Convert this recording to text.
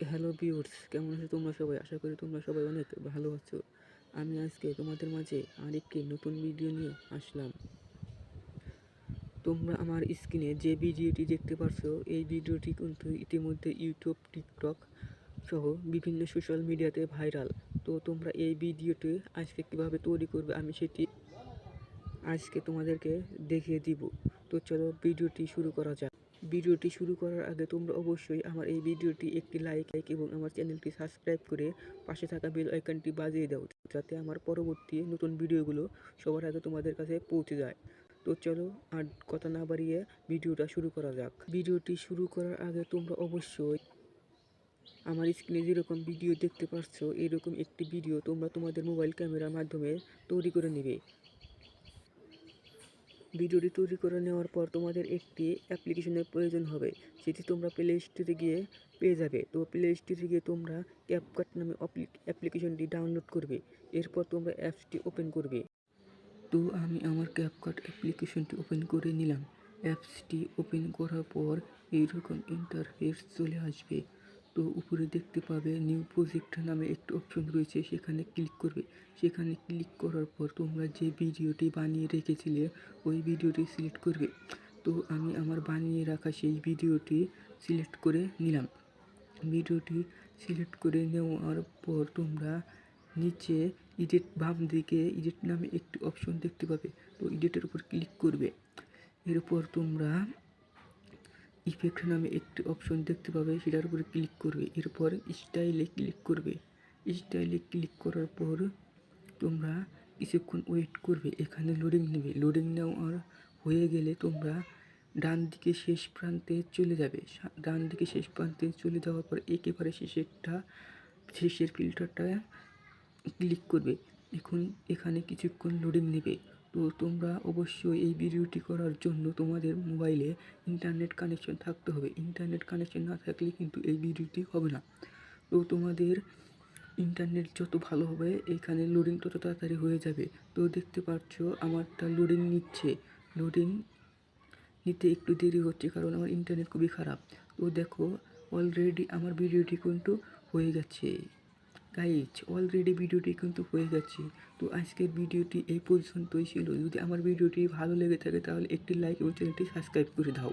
Hello viewers কেমন আছো তোমরা সবাই? আশা করি তোমরা সবাই অনেক ভালো আছো। আমি আজকে তোমাদের মাঝে আরেকটি নতুন ভিডিও নিয়ে আসলাম। তোমরা আমার স্ক্রিনে যে ভিডিওটি দেখতে পারছ, এই ভিডিওটি কিন্তু ইতিমধ্যে ইউটিউব টিকটক সহ বিভিন্ন সোশ্যাল মিডিয়াতে ভাইরাল তো তোমরা এই ভিডিওটি আজকে কীভাবে তৈরি করবে আমি সেটি আজকে তোমাদেরকে দেখিয়ে দিব। তো চলো ভিডিওটি শুরু করা যাক। ভিডিওটি শুরু করার আগে তোমরা অবশ্যই আমার এই ভিডিওটি একটি লাইক লাইক এবং আমার চ্যানেলটি সাবস্ক্রাইব করে পাশে থাকা বেল আইকনটি বাজিয়ে দাও, যাতে আমার পরবর্তী নতুন ভিডিওগুলো সবার আগে তোমাদের কাছে পৌঁছে যায়। তো চলো আর কথা না বাড়িয়ে ভিডিওটা শুরু করা যাক। ভিডিওটি শুরু করার আগে তোমরা অবশ্যই আমার স্ক্রিনে যেরকম ভিডিও দেখতে পাচ্ছ এরকম একটি ভিডিও তোমরা তোমাদের মোবাইল ক্যামেরার মাধ্যমে তৈরি করে নেবে। ভিডিওটি তৈরি করে নেওয়ার পর তোমাদের একটি অ্যাপ্লিকেশনের প্রয়োজন হবে। সেটি তোমরা প্লে স্টোরে গিয়ে পেয়ে যাবে। তো প্লে স্টোরে গিয়ে তোমরা ক্যাপকাট নামে অ্যাপ্লিকেশনটি ডাউনলোড করবে। এরপর তোমরা অ্যাপসটি ওপেন করবে। তো আমি আমার ক্যাপকাট অ্যাপ্লিকেশনটি ওপেন করে নিলাম। অ্যাপসটি ওপেন করার পর এইরকম ইন্টারফেস চলে আসবে। তো উপরে দেখতে পাবে নিউ প্রজেক্ট নামে একটি অপশন রয়েছে, সেখানে ক্লিক করবে। সেখানে ক্লিক করার পর তোমরা যে ভিডিওটি বানিয়ে রেখেছিলে, ওই ভিডিওটি সিলেক্ট করবে। তো আমি আমার বানিয়ে রাখা সেই ভিডিওটি সিলেক্ট করে নিলাম। ভিডিওটি সিলেক্ট করে নেওয়ার পর তোমরা নিচে ইডিট বাম দিকে ইডিট নামে একটি অপশন দেখতে পাবে। তো ইডিটের উপর ক্লিক করবে। এরপর তোমরা ইফেক্ট নামে একটি অপশন দেখতে পাবে সেটার উপরে ক্লিক করবে এরপর স্টাইলে ক্লিক করবে স্টাইলে ক্লিক করার পর তোমরা কিছুক্ষণ ওয়েট করবে এখানে লোডিং নেবে লোডিং নেওয়ার হয়ে গেলে তোমরা ডান দিকে শেষ প্রান্তে চলে যাবে ডান দিকে শেষ প্রান্তে চলে যাওয়ার পর একেবারে শেষেরটা শেষের ফিল্টারটা ক্লিক করবে এখন এখানে কিছুক্ষণ লোডিং নেবে তো তোমরা অবশ্যই এই ভিডিওটি করার জন্য তোমাদের মোবাইলে ইন্টারনেট কানেকশন থাকতে হবে। ইন্টারনেট কানেকশন না থাকলে কিন্তু এই ভিডিওটি হবে না। তো তোমাদের ইন্টারনেট যত ভালো হবে, এখানে লোডিং তত তাড়াতাড়ি হয়ে যাবে। তো দেখতে পাচ্ছ, আমারটা লোডিং নিচ্ছে। লোডিং নিতে একটু দেরি হচ্ছে কারণ আমার ইন্টারনেট খুবই খারাপ। তো দেখো অলরেডি আমার ভিডিওটি কিন্তু হয়ে গেছে। গাইজ অলরেডি ভিডিওটি কিন্তু হয়ে গেছে। তো আজকের ভিডিওটি এই পর্যন্তই ছিল। যদি আমার ভিডিওটি ভালো লেগে থাকে, তাহলে একটি লাইক এবং চ্যানেলটি সাবস্ক্রাইব করে দাও।